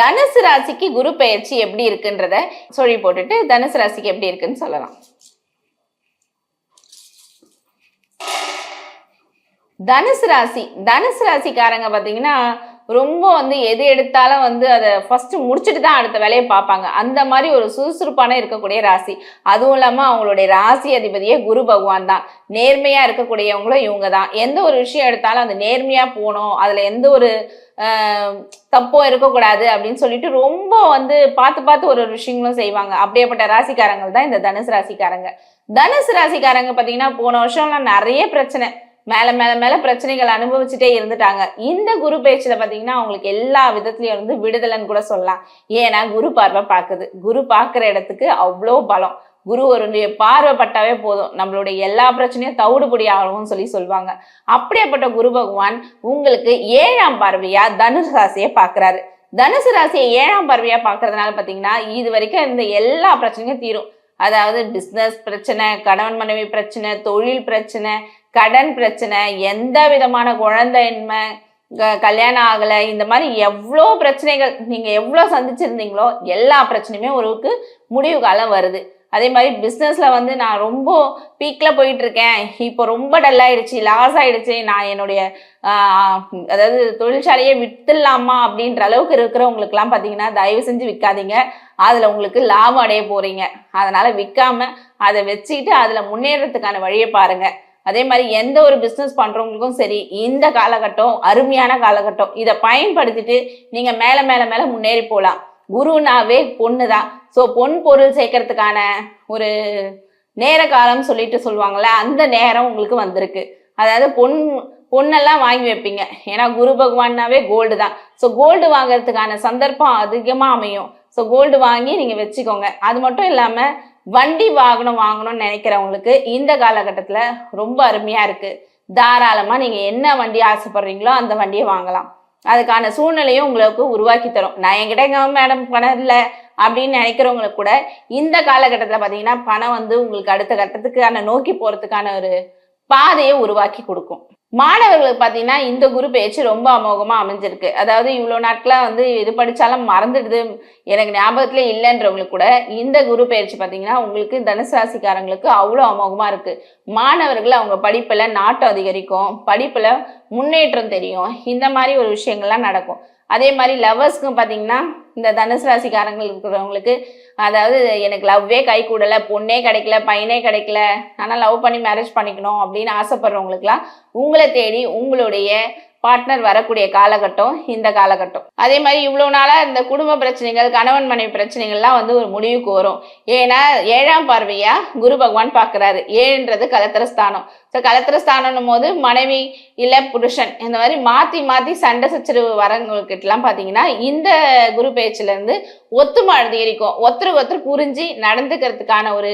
தனுசு ராசிக்கு குரு பெயர்ச்சி எப்படி இருக்குன்றத சொல்லி போட்டுட்டு தனுசு ராசிக்கு எப்படி இருக்குன்னு சொல்லலாம். தனுசு ராசி தனுசு ராசிக்காரங்க பார்த்தீங்கன்னா ரொம்ப வந்து எது எடுத்தாலும் வந்து அதை ஃபர்ஸ்ட் முடிச்சுட்டு தான் அடுத்த வேலையை பார்ப்பாங்க. அந்த மாதிரி ஒரு சுறுசுறுப்பான இருக்கக்கூடிய ராசி. அதுவும் இல்லாமல் அவங்களுடைய ராசி அதிபதியே குரு பகவான் தான். நேர்மையாக இருக்கக்கூடியவங்களும் இவங்க தான். எந்த ஒரு விஷயம் எடுத்தாலும் அது நேர்மையாக போகணும். அதில் எந்த ஒரு தப்போ இருக்கக்கூடாது அப்படின்னு சொல்லிட்டு ரொம்ப வந்து பார்த்து பார்த்து ஒரு ஒரு விஷயங்களும் செய்வாங்க. அப்படியேப்பட்ட ராசிக்காரங்கள் தான் இந்த தனுசு ராசிக்காரங்க. தனுசு ராசிக்காரங்க பார்த்தீங்கன்னா போன வருஷம்லாம் நிறைய பிரச்சனை. மேல மேல மேல பிரச்சனைகள் அனுபவிச்சுட்டே இருந்துட்டாங்க. இந்த குரு பேச்சுல பாத்தீங்கன்னா அவங்களுக்கு எல்லா விதத்துலயும் இருந்து விடுதலைன்னு கூட சொல்லலாம். ஏன்னா குரு பார்வை பார்க்குது. குரு பார்க்குற இடத்துக்கு அவ்வளோ பலம். குரு ஒருடைய பார்வைப்பட்டாவே போதும். நம்மளுடைய எல்லா பிரச்சனையும் தவிடுபடி ஆகும்னு சொல்லி சொல்லுவாங்க. அப்படியேப்பட்ட குரு பகவான் உங்களுக்கு ஏழாம் பார்வையா தனுசு ராசியை பார்க்கறாரு. தனுசு ராசியை ஏழாம் பார்வையா பார்க்கறதுனால பாத்தீங்கன்னா இது வரைக்கும் இந்த எல்லா பிரச்சனையும் தீரும். அதாவது பிஸ்னஸ் பிரச்சனை கணவன் மனைவி பிரச்சனை தொழில் பிரச்சனை கடன் பிரச்சனை எந்த விதமான குழந்தையின்மை க- கல்யாணம் ஆகலை இந்த மாதிரி எவ்வளோ பிரச்சனைகள் நீங்கள் எவ்வளோ சந்திச்சிருந்தீங்களோ எல்லா பிரச்சனையுமே ஒருக்கு முடிவு காலம் வருது. அதே மாதிரி பிஸ்னஸில் வந்து நான் ரொம்ப பீக்கில் போயிட்டுருக்கேன். இப்போ ரொம்ப டல்லாயிடுச்சு லாஸ் ஆகிடுச்சு நான் என்னுடைய அதாவது தொழிற்சாலையை விற்றுலாமா அப்படின்ற அளவுக்கு இருக்கிறவங்களுக்குலாம் பார்த்தீங்கன்னா தயவு செஞ்சு விற்காதீங்க அதில் உங்களுக்கு லாபம் அடைய போகிறீங்க அதனால் விற்காம அதை வச்சுக்கிட்டு அதில் முன்னேறத்துக்கான வழியை பாருங்கள் அதே மாதிரி எந்த ஒரு பிஸ்னஸ் பண்றவங்களுக்கும் சரி இந்த காலகட்டம் அருமையான காலகட்டம் இதை பயன்படுத்திட்டு நீங்க மேல மேல மேல முன்னேறி போகலாம் குருனாவே பொண்ணு தான் ஸோ பொன் பொருள் சேர்க்கறதுக்கான ஒரு நேர காலம் சொல்லிட்டு சொல்லுவாங்கல்ல அந்த நேரம் உங்களுக்கு வந்திருக்கு. அதாவது பொன் பொண்ணெல்லாம் வாங்கி வைப்பீங்க. ஏன்னா குரு பகவான்னாவே கோல்டு தான். ஸோ கோல்டு வாங்குறதுக்கான சந்தர்ப்பம் அதிகமாக அமையும். ஸோ கோல்டு வாங்கி நீங்கள் வச்சுக்கோங்க. அது மட்டும் இல்லாமல் வண்டி வாகனம் வாங்கணும்னு நினைக்கிறவங்களுக்கு இந்த காலகட்டத்தில் ரொம்ப அருமையாக இருக்குது தாராளமாக நீங்கள் என்ன வண்டி ஆசைப்படுறீங்களோ அந்த வண்டியை வாங்கலாம். அதுக்கான சூழ்நிலையும் உங்களுக்கு உருவாக்கி தரும். நான் என்கிட்ட எங்க மேடம் பணம் இல்லை அப்படின்னு நினைக்கிறவங்களுக்கு கூட இந்த காலகட்டத்தில் பார்த்தீங்கன்னா பணம் வந்து உங்களுக்கு அடுத்த கட்டத்துக்கான நோக்கி போகிறதுக்கான ஒரு பாதையை உருவாக்கி கொடுக்கும். மாணவர்களுக்கு பார்த்தீங்கன்னா இந்த குரு பேச்சு ரொம்ப அமோகமாக அமைஞ்சிருக்கு. அதாவது இவ்வளோ நாட்களாக வந்து எது படித்தாலும் மறந்துடுது. எனக்கு ஞாபகத்திலே இல்லைன்றவங்களுக்கு கூட இந்த குரு பயிற்சி பார்த்தீங்கன்னா உங்களுக்கு தனுசு ராசிக்காரங்களுக்கு அவ்வளோ அமோகமாக இருக்கு. மாணவர்கள் அவங்க படிப்பில் நாட்டம் அதிகரிக்கும். படிப்பில் முன்னேற்றம் தெரியும். இந்த மாதிரி ஒரு விஷயங்கள்லாம் நடக்கும். அதே மாதிரி லவ்வர்ஸ்க்கும் பார்த்தீங்கன்னா இந்த தனுசு ராசிக்காரங்கள் இருக்கிறவங்களுக்கு அதாவது எனக்கு லவ்வே கை கூடலை பொண்ணே கிடைக்கல பையனே கிடைக்கல ஆனால் லவ் பண்ணி மேரேஜ் பண்ணிக்கணும் அப்படின்னு ஆசைப்படுறவங்களுக்குலாம் உங்களை தேடி உங்களுடைய பார்ட்னர் வரக்கூடிய காலகட்டம் இந்த காலகட்டம். அதே மாதிரி இவ்வளோ நாளாக இந்த குடும்ப பிரச்சனைகள் கணவன் மனைவி பிரச்சனைகள்லாம் வந்து ஒரு முடிவுக்கு வரும். ஏன்னா ஏழாம் பார்வையா குரு பகவான் பார்க்குறாரு. ஏழுன்றது கலத்திரஸ்தானம் ஸோ கலத்திரஸ்தானம் போது மனைவி இல்லை புருஷன் இந்த மாதிரி மாற்றி மாற்றி சண்டை சச்சரவு வரவங்கக்கிட்டலாம் பார்த்தீங்கன்னா இந்த குரு பேச்சிலேருந்து ஒத்துமை அதிகரிக்கும் ஒருத்தருக்கு ஒருத்தர் புரிஞ்சு நடந்துக்கிறதுக்கான ஒரு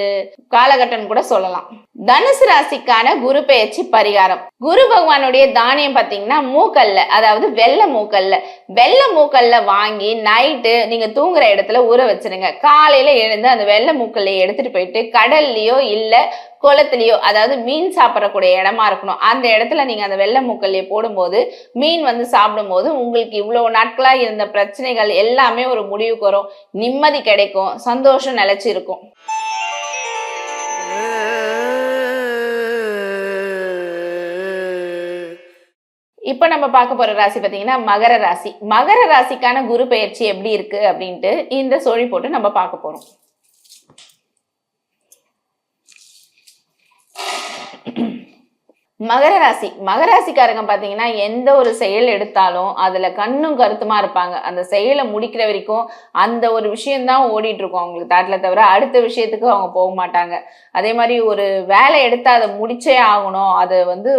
காலகட்டம்னு கூட சொல்லலாம். தனுசு ராசிக்கான குரு பெயர்ச்சி பரிகாரம். குரு பகவானுடைய தானியம் பாத்தீங்கன்னா மூக்கல்ல அதாவது வெள்ளை மூக்கல்ல. வெள்ளை மூக்கல்ல வாங்கி நைட்டு நீங்க தூங்குற இடத்துல ஊற வச்சிருங்க. காலையில எழுந்து அந்த வெள்ளை மூக்கல்ல எடுத்துட்டு போயிட்டு கடல்லையோ இல்ல குளத்துலையோ அதாவது மீன் சாப்பிடக்கூடிய இடமா இருக்கணும். அந்த இடத்துல நீங்க அந்த வெள்ளை மூக்கல்லையே போடும்போது மீன் வந்து சாப்பிடும்போது உங்களுக்கு இவ்வளவு நாட்களா இருந்த பிரச்சனைகள் எல்லாமே ஒரு முடிவுக்கு வரும். நிம்மதி கிடைக்கும் சந்தோஷம் நிலைச்சி இருக்கும் இப்ப நம்ம பார்க்க போற ராசி பாத்தீங்கன்னா மகர ராசி. மகர ராசிக்கான குரு பெயர்ச்சி எப்படி இருக்கு அப்படின்ட்டு இந்த சோழி போட்டு நம்ம பார்க்க போறோம். மகர ராசி. மகர ராசிக்காரங்க பாத்தீங்கன்னா எந்த ஒரு செயல் எடுத்தாலும் அதுல கண்ணும் கருத்துமா இருப்பாங்க. அந்த செயலை முடிக்கிற வரைக்கும் அந்த ஒரு விஷயம்தான் ஓடிட்டு இருக்கும் அவங்களுக்கு. தாட்டில் தவிர அடுத்த விஷயத்துக்கு அவங்க போக மாட்டாங்க. அதே மாதிரி ஒரு வேலை எடுத்து அதை முடிச்சே ஆகணும். அதை வந்து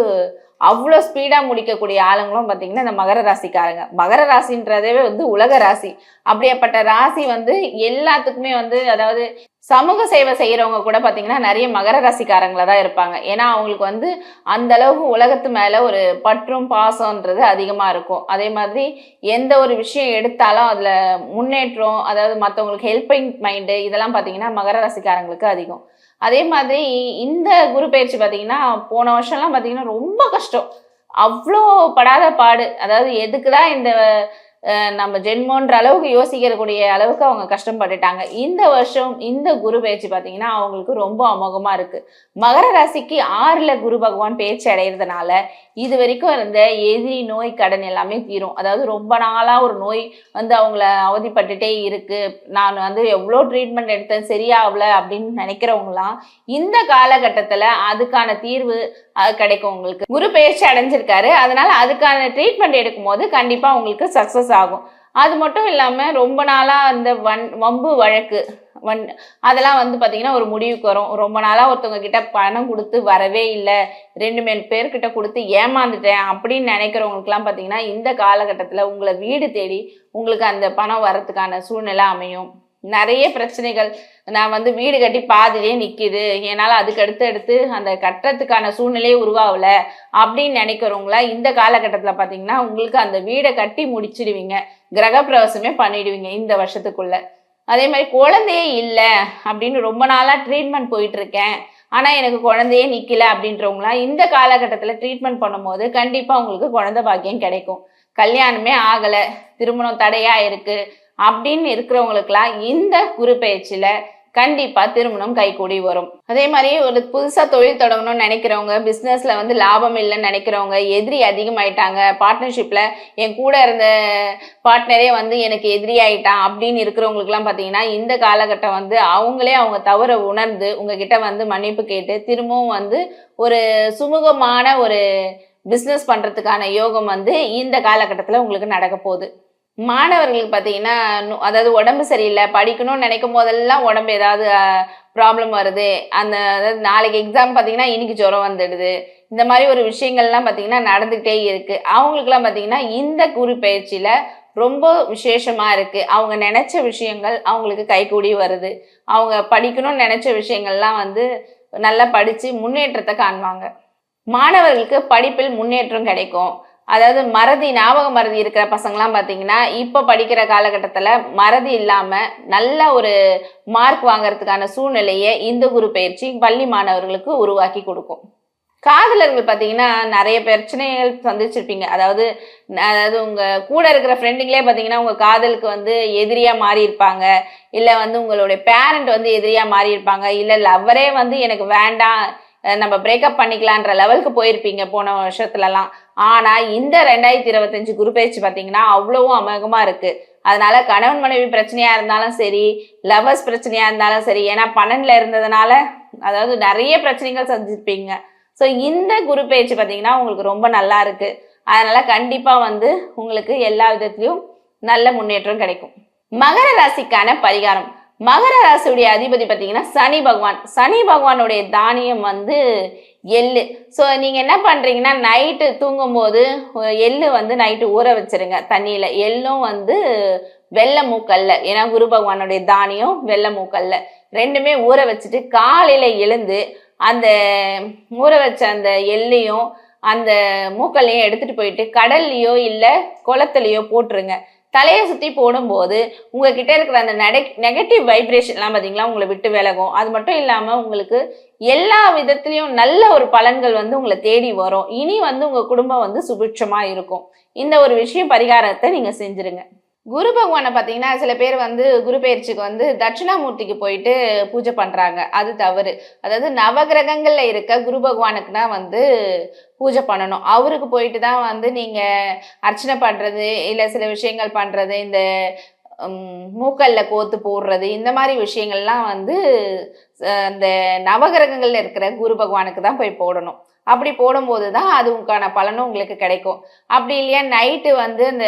அவ்வளோ ஸ்பீடாக முடிக்கக்கூடிய ஆளுங்களும் பார்த்தீங்கன்னா இந்த மகர ராசிக்காரங்க. மகர ராசின்றதே வந்து உலக ராசி. அப்படியேப்பட்ட ராசி வந்து எல்லாத்துக்குமே வந்து அதாவது சமூக சேவை செய்கிறவங்க கூட பார்த்தீங்கன்னா நிறைய மகர ராசிக்காரங்கள தான் இருப்பாங்க. ஏன்னா அவங்களுக்கு வந்து அந்த அளவுக்கு உலகத்து மேலே ஒரு பற்றும் பாசம்ன்றது அதிகமாக இருக்கும். அதே மாதிரி எந்த ஒரு விஷயம் எடுத்தாலும் அதில் முன்னேற்றம் அதாவது மற்றவங்களுக்கு ஹெல்பிங் மைண்டு இதெல்லாம் பார்த்தீங்கன்னா மகர ராசிக்காரங்களுக்கு அதிகம். அதே மாதிரி இந்த குரு பயிற்சி பார்த்தீங்கன்னா போன வருஷம்லாம் பார்த்தீங்கன்னா ரொம்ப கஷ்டம். அவ்வளோ படாத பாடு. அதாவது எதுக்குதான் இந்த நம்ம ஜென்மோன்ற அளவுக்கு யோசிக்கக்கூடிய அளவுக்கு அவங்க கஷ்டப்பட்டுட்டாங்க. இந்த வருஷம் இந்த குரு பயிற்சி பார்த்தீங்கன்னா அவங்களுக்கு ரொம்ப அமோகமாக இருக்குது மகர ராசிக்கு ஆறில் குரு பகவான் பயிற்சி அடைகிறதுனால இது வரைக்கும் இருந்த எதிரி நோய் கடன் எல்லாமே தீரும். அதாவது ரொம்ப நாளாக ஒரு நோய் வந்து அவங்கள அவதிப்பட்டுட்டே இருக்குது நான் வந்து எவ்வளோ ட்ரீட்மெண்ட் எடுத்தேன் சரியாகல அப்படின்னு நினைக்கிறவங்களாம் இந்த காலகட்டத்தில் அதுக்கான தீர்வு கிடைக்கும் உங்களுக்கு. குரு பயிற்சி அடைஞ்சிருக்காரு. அதனால் அதுக்கான ட்ரீட்மெண்ட் எடுக்கும்போது கண்டிப்பாக உங்களுக்கு சக்ஸஸ் ஆகும். அது மட்டும் இல்லாமல் ரொம்ப நாளாக அந்த வன் வம்பு வழக்கு வன் அதெல்லாம் வந்து பார்த்தீங்கன்னா ஒரு முடிவுக்கு வரும். ரொம்ப நாளாக ஒருத்தவங்க கிட்ட பணம் கொடுத்து வரவே இல்லை. ரெண்டு மேல் பேர்கிட்ட கொடுத்து ஏமாந்துட்டேன் அப்படின்னு நினைக்கிறவங்களுக்குலாம் பார்த்தீங்கன்னா இந்த காலகட்டத்தில் உங்களை வீடு தேடி உங்களுக்கு அந்த பணம் வரதுக்கான சூழ்நிலை அமையும். நிறைய பிரச்சனைகள். நான் வந்து வீடு கட்டி பாதிலே நிற்கிது என்னால் அதுக்கு அடுத்து அடுத்து அந்த கட்டுறதுக்கான சூழ்நிலையே உருவாகல அப்படின்னு நினைக்கிறவங்கள இந்த காலகட்டத்தில் பார்த்தீங்கன்னா உங்களுக்கு அந்த வீடை கட்டி முடிச்சிடுவீங்க. கிரகப்பிரவேசமே பண்ணிடுவீங்க இந்த வருஷத்துக்குள்ள. அதே மாதிரி குழந்தையே இல்லை அப்படின்னு ரொம்ப நாளாக ட்ரீட்மெண்ட் போயிட்டு இருக்கேன். ஆனால் எனக்கு குழந்தையே நிற்கல அப்படின்றவங்களாம் இந்த காலகட்டத்தில் ட்ரீட்மெண்ட் பண்ணும்போது கண்டிப்பாக உங்களுக்கு குழந்தை பாக்கியம் கிடைக்கும். கல்யாணமே ஆகலை. திருமணம் தடையாக இருக்குது அப்படின்னு இருக்கிறவங்களுக்குலாம் இந்த குரு பயிற்சியில் கண்டிப்பாக திருமணம் கைகூடி வரும். அதே மாதிரி ஒரு புதுசாக தொழில் தொடங்கணும்னு நினைக்கிறவங்க பிஸ்னஸில் வந்து லாபம் இல்லைன்னு நினைக்கிறவங்க எதிரி அதிகமாயிட்டாங்க பார்ட்னர்ஷிப்ல என் கூட இருந்த பார்ட்னரே வந்து எனக்கு எதிரி ஆயிட்டான் அப்படின்னு இருக்கிறவங்களுக்குலாம் பாத்தீங்கன்னா இந்த காலகட்டம் வந்து அவங்களே அவங்க தவற உணர்ந்து உங்ககிட்ட வந்து மன்னிப்பு கேட்டு திரும்பவும் வந்து ஒரு சுமூகமான ஒரு பிஸ்னஸ் பண்ணுறதுக்கான யோகம் வந்து இந்த காலகட்டத்தில் உங்களுக்கு நடக்க போகுது. மாணவர்களுக்கு பார்த்தீங்கன்னா அதாவது உடம்பு சரியில்லை படிக்கணும்னு நினைக்கும் போதெல்லாம் உடம்பு ஏதாவது ப்ராப்ளம் வருது. அந்த அதாவது நாளைக்கு எக்ஸாம் பார்த்தீங்கன்னா இன்னைக்கு ஜுரம் வந்துடுது. இந்த மாதிரி ஒரு விஷயங்கள்லாம் பார்த்தீங்கன்னா நடந்துகிட்டே இருக்குது அவங்களுக்குலாம் பார்த்தீங்கன்னா இந்த குரு பயிற்சியில் ரொம்ப விசேஷமாக இருக்குது அவங்க நினச்ச விஷயங்கள் அவங்களுக்கு கைகூடி வருது. அவங்க படிக்கணும்னு நினச்ச விஷயங்கள்லாம் வந்து நல்லா படித்து முன்னேற்றத்தை காண்பாங்க. மாணவர்களுக்கு படிப்பில் முன்னேற்றம் கிடைக்கும். அதாவது மறதி ஞாபக மறதி இருக்கிற பசங்களாம் பார்த்தீங்கன்னா இப்போ படிக்கிற காலகட்டத்தில் மறதி இல்லாமல் நல்ல ஒரு மார்க் வாங்குறதுக்கான சூழ்நிலையை இந்த குரு பயிற்சி பள்ளி மாணவர்களுக்கு உருவாக்கி கொடுக்கும். காதலர்கள் பார்த்தீங்கன்னா நிறைய பிரச்சனைகள் சந்திச்சிருப்பீங்க. அதாவது அதாவது உங்கள் கூட இருக்கிற ஃப்ரெண்டுங்களே பார்த்தீங்கன்னா உங்கள் காதலுக்கு வந்து எதிரியாக மாறி இருப்பாங்க இல்லை வந்து உங்களுடைய பேரண்ட் வந்து எதிரியாக மாறி இருப்பாங்க இல்லை லவ்வரே வந்து எனக்கு வேண்டாம் நம்ம பிரேக்கப் பண்ணிக்கலான்ற லெவலுக்கு போயிருப்பீங்க போன வருஷத்துலலாம். ஆனால் இந்த ரெண்டாயிரத்தி இருபத்தஞ்சு குரு பயிற்சி பார்த்தீங்கன்னா அவ்வளவும் அமோகமாக இருக்குது அதனால கணவன் மனைவி பிரச்சனையா இருந்தாலும் சரி லவர்ஸ் பிரச்சனையா இருந்தாலும் சரி ஏன்னா பன்னெண்டுல இருந்ததுனால அதாவது நிறைய பிரச்சனைகள் சந்திச்சிருப்பீங்க ஸோ இந்த குரு பயிற்சி பார்த்தீங்கன்னா உங்களுக்கு ரொம்ப நல்லா இருக்கு. அதனால கண்டிப்பா வந்து உங்களுக்கு எல்லா விதத்திலையும் நல்ல முன்னேற்றம் கிடைக்கும். மகர ராசிக்கான பரிகாரம். மகர ராசியுடைய அதிபதி பார்த்தீங்கன்னா சனி பகவான். சனி பகவானுடைய தானியம் வந்து எள்ளு. ஸோ நீங்கள் என்ன பண்ணுறீங்கன்னா நைட்டு தூங்கும்போது எள்ளு வந்து நைட்டு ஊற வச்சிருங்க. தண்ணியில். எள்ளும் வந்து வெள்ளை மூக்கல்ல. ஏன்னா குரு பகவானுடைய தானியம் வெள்ளை மூக்கல்ல. ரெண்டுமே ஊற வச்சுட்டு காலையில் எழுந்து அந்த ஊற வச்ச அந்த எள்ளையும் அந்த மூக்கல்லையும் எடுத்துகிட்டு போயிட்டு கடல்லையோ இல்லை குளத்துலையோ போட்டுருங்க. தலையை சுற்றி போடும்போது உங்ககிட்ட இருக்கிற அந்த நெகட்டிவ் வைப்ரேஷன்லாம் பார்த்தீங்களா உங்களை விட்டு விலகும். அது மட்டும் இல்லாமல் உங்களுக்கு எல்லா விதத்துலேயும் நல்ல ஒரு பலன்கள் வந்து உங்களை தேடி வரும். இனி வந்து உங்கள் குடும்பம் வந்து சுபிட்சமாக இருக்கும். இந்த ஒரு விஷயம் பரிகாரத்தை நீங்கள் செஞ்சுருங்க. குரு பகவானை பார்த்தீங்கன்னா சில பேர் வந்து குரு பயிற்சிக்கு வந்து தட்சிணாமூர்த்திக்கு போயிட்டு பூஜை பண்ணுறாங்க அது தவறு. அதாவது நவகிரகங்களில் இருக்க குரு பகவானுக்குனா வந்து பூஜை பண்ணணும். அவருக்கு போயிட்டு தான் வந்து நீங்கள் அர்ச்சனை பண்ணுறது இல்லை சில விஷயங்கள் பண்ணுறது இந்த மூக்கல்ல கோத்து போடுறது இந்த மாதிரி விஷயங்கள்லாம் வந்து அந்த நவகிரகங்களில் இருக்கிற குரு பகவானுக்கு தான் போய் போடணும். அப்படி போடும்போது தான் அதுக்கான பலனும் உங்களுக்கு கிடைக்கும். அப்படி இல்லையா நைட்டு வந்து அந்த